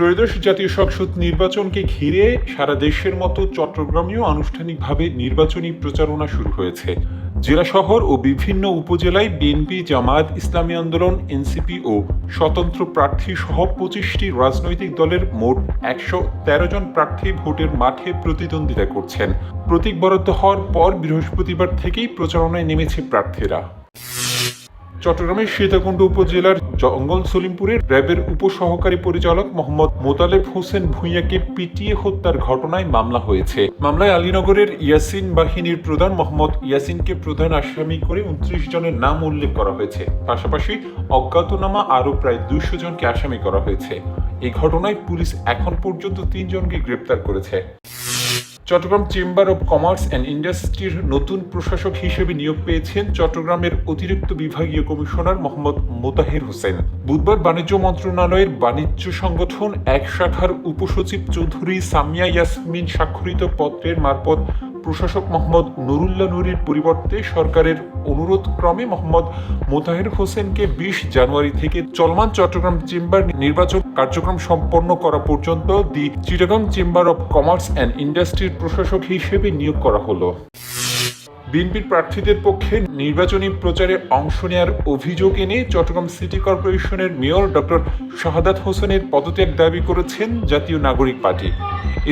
ত্রয়োদশ জাতীয় সংসদ নির্বাচনকে ঘিরে সারা দেশের মতো চট্টগ্রামেও আনুষ্ঠানিকভাবে নির্বাচনী প্রচারণা শুরু হয়েছে। জেলা শহর ও বিভিন্ন উপজেলায় বিএনপি, জামায়াত, ইসলামী আন্দোলন, এনসিপি ও স্বতন্ত্র প্রার্থী সহ পঁচিশটি রাজনৈতিক দলের মোট একশো তেরো জন প্রার্থী ভোটের মাঠে প্রতিদ্বন্দ্বিতা করছেন। প্রতীক বরাদ্দ হওয়ার পর বৃহস্পতিবার থেকেই প্রচারণায় নেমেছে প্রার্থীরা। চট্টগ্রামের সীতাকুণ্ড উপজেলার জঙ্গল সলিমপুরের র্যাবের উপসহকারী পরিচালক মোহাম্মদ মোতালেব হোসেন ভূঁইয়াকে পিটিয়ে হত্যার ঘটনায় মামলা হয়েছে। মামলায় আলীনগরের ইয়াসিন বাহিনীর প্রধান মোহাম্মদ ইয়াসিনকে প্রধান আসামি করে উনত্রিশ জনের নাম উল্লেখ করা হয়েছে। পাশাপাশি অজ্ঞাতনামা আরও প্রায় দুশো জনকে আসামি করা হয়েছে। এই ঘটনায় পুলিশ এখন পর্যন্ত তিনজনকে গ্রেপ্তার করেছে। Chattogram chamber of commerce and ইন্ডাস্ট্রির নতুন প্রশাসক হিসেবে নিয়োগ পেয়েছেন চট্টগ্রামের অতিরিক্ত বিভাগীয় কমিশনার মোহাম্মদ মোতাহির হোসেন। বুধবার বাণিজ্য মন্ত্রণালয়ের বাণিজ্য সংগঠন এক শাখার উপসচিব চৌধুরী সামিয়া ইয়াসমিন স্বাক্ষরিত পত্রের মারফত প্রশাসক মোহাম্মদ নুরুল্লাহ নুরির পরিবর্তে সরকারের অনুরোধ ক্রমে মোহাম্মদ মোতাহের হোসেনকে বিশ জানুয়ারি থেকে চলমান চট্টগ্রাম চেম্বার নির্বাচন কার্যক্রম সম্পন্ন করা পর্যন্ত the Chittagong chamber of commerce and ইন্ডাস্ট্রির প্রশাসক হিসেবে নিয়োগ করা হলো। বিএনপির প্রার্থীদের পক্ষে নির্বাচনী প্রচারে অংশ নেওয়ার অভিযোগ এনে চট্টগ্রাম সিটি কর্পোরেশনের মেয়র ডক্টর শাহাদাত হোসেনের পদত্যাগ দাবি করেছেন জাতীয় নাগরিক পার্টি।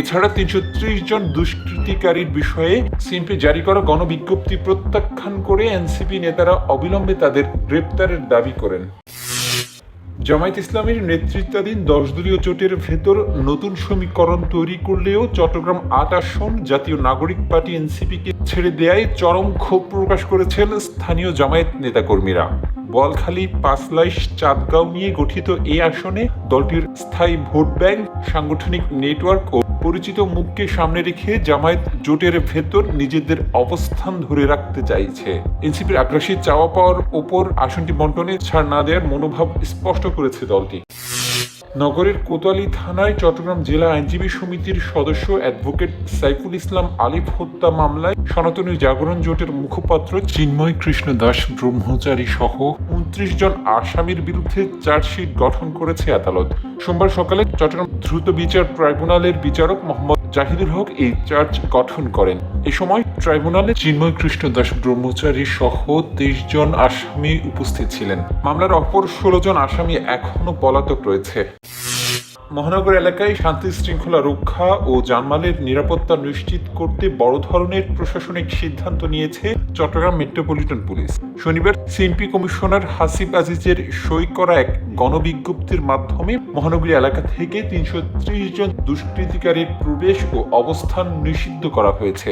এছাড়া তিনশো ত্রিশ জন দুষ্কৃতিকারীর বিষয়ে সিএনপি জারি করা গণবিজ্ঞপ্তি প্রত্যাখ্যান করে এনসিপি নেতারা অবিলম্বে তাদের গ্রেপ্তারের দাবি করেন। জামায়াত ইসলামের নেতৃত্বাধীন দশ দলীয় জোটের ভেতর নতুন সমীকরণ তৈরি করলেও চট্টগ্রাম আট আসন জাতীয় নাগরিক পার্টি এনসিপিকে ছেড়ে দেয়ায় চরম ক্ষোভ প্রকাশ করেছেন স্থানীয় জামায়াত নেতাকর্মীরা। বলখালী, পাঁচলাইশ, চাঁদগাঁও নিয়ে গঠিত এই আসনে দলটির স্থায়ী ভোট ব্যাংক সাংগঠনিক নেটওয়ার্ক ও পরিচিত মুখকে সামনে রেখে জামায়াত জোটের ভেতর নিজেদের অবস্থান ধরে রাখতে চাইছে। এনসিপির আগ্রাসী চাওয়া পাওয়ার ওপর আসনটি বন্টনে ছাড় না দেওয়ার মনোভাব স্পষ্ট করেছে দলটি। নগরের কোতোয়ালি থানায় চট্টগ্রাম জেলা আইনজীবী সমিতির সদস্য অ্যাডভোকেট সাইফুল ইসলাম আলিফ হত্যা মামলায় সনাতনী জাগরণ জোটের মুখপাত্র চিন্ময় কৃষ্ণ দাস ব্রহ্মচারী সহ উনত্রিশ জন আসামির বিরুদ্ধে চার্জশিট গঠন করেছে আদালত। সোমবার সকালে চট্টগ্রাম দ্রুত বিচার ট্রাইব্যুনালের বিচারক মোহাম্মদ জাহিদুল হক এই চার্জ গঠন করেন। এ সময় ট্রাইব্যুনালে চিন্ময় কৃষ্ণ দাস ব্রহ্মচারী সহ তেইশ জন আসামি উপস্থিত ছিলেন। মামলার অপর ষোলো জন আসামি এখনও পলাতক রয়েছে। মহানগর এলাকায় শান্তি শৃঙ্খলা রক্ষা ও জানমালের নিরাপত্তা নিশ্চিত করতে বড় ধরনের প্রশাসনিক সিদ্ধান্ত নিয়েছে চট্টগ্রাম মেট্রোপলিটন পুলিশ। শনিবার সিএমপি কমিশনার হাসিব আজিজের সই করা এক গণবিজ্ঞপ্তির মাধ্যমে মহানগরী এলাকা থেকে তিনশো ত্রিশ জন দুষ্কৃতিকারীর প্রবেশ ও অবস্থান নিষিদ্ধ করা হয়েছে।